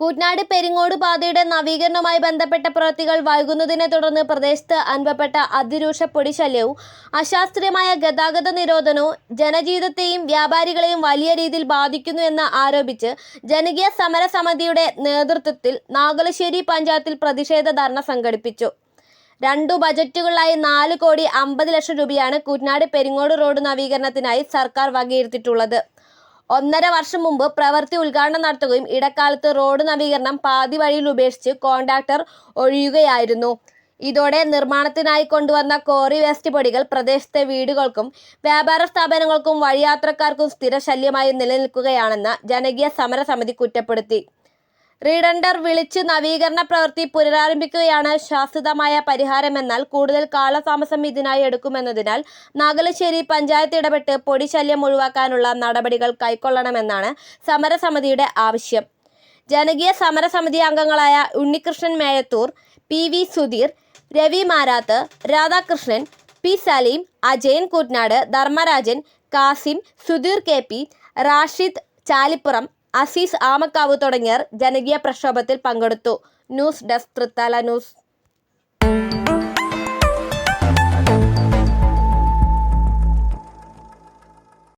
കൂറ്റനാട് പെരിങ്ങോട് പാതയുടെ നവീകരണവുമായി ബന്ധപ്പെട്ട പ്രവൃത്തികൾ വൈകുന്നതിനെ തുടർന്ന് പ്രദേശത്ത് അനുഭവപ്പെട്ട അതിരൂക്ഷ പൊടിശല്യവും അശാസ്ത്രീയമായ ഗതാഗത നിരോധനവും ജനജീവിതത്തെയും വ്യാപാരികളെയും വലിയ രീതിയിൽ ബാധിക്കുന്നു എന്ന് ആരോപിച്ച് ജനകീയ സമര സമിതിയുടെ നേതൃത്വത്തിൽ നാഗലശ്ശേരി പഞ്ചായത്തിൽ പ്രതിഷേധ ധർണ സംഘടിപ്പിച്ചു. രണ്ടു ബജറ്റുകളിലായി നാല് കോടി അമ്പത് ലക്ഷം രൂപയാണ് കുറ്റ്നാട് പെരിങ്ങോട് റോഡ് നവീകരണത്തിനായി സർക്കാർ വകയിരുത്തിയിട്ടുള്ളത്. ഒന്നര വർഷം മുമ്പ് പ്രവൃത്തി ഉദ്ഘാടനം നടത്തുകയും ഇടക്കാലത്ത് റോഡ് നവീകരണം പാതി വഴിയിൽ ഉപേക്ഷിച്ച് കോൺട്രാക്ടർ ഒഴിയുകയായിരുന്നു. ഇതോടെ നിർമ്മാണത്തിനായി കൊണ്ടുവന്ന കോറി വേസ്റ്റ് പൊടികൾ പ്രദേശത്തെ വീടുകൾക്കും വ്യാപാര സ്ഥാപനങ്ങൾക്കും വഴിയാത്രക്കാർക്കും സ്ഥിര ശല്യമായി നിലനിൽക്കുകയാണെന്ന് ജനകീയ സമരസമിതി കുറ്റപ്പെടുത്തി. റീഡണ്ടർ വിളിച്ച് നവീകരണ പ്രവൃത്തി പുനരാരംഭിക്കുകയാണ് ശാശ്വതമായ പരിഹാരമെന്നാൽ കൂടുതൽ കാലതാമസം ഇതിനായി എടുക്കുമെന്നതിനാൽ നാഗലശ്ശേരി പഞ്ചായത്ത് ഇടപെട്ട് പൊടിശല്യം ഒഴിവാക്കാനുള്ള നടപടികൾ കൈക്കൊള്ളണമെന്നാണ് സമരസമിതിയുടെ ആവശ്യം. ജനകീയ സമരസമിതി അംഗങ്ങളായ Unnikrishnan Meyathur P V Sudheer Ravi Marath Radhakrishnan P Saleem Ajayan Koottanad Dharmarajan Kasim Sudheer K P Rashid Chalippuram Azeez Amakkavu തുടങ്ങിയവർ ജനകീയ പ്രക്ഷോഭത്തിൽ പങ്കെടുത്തു. News desk Thrithala news.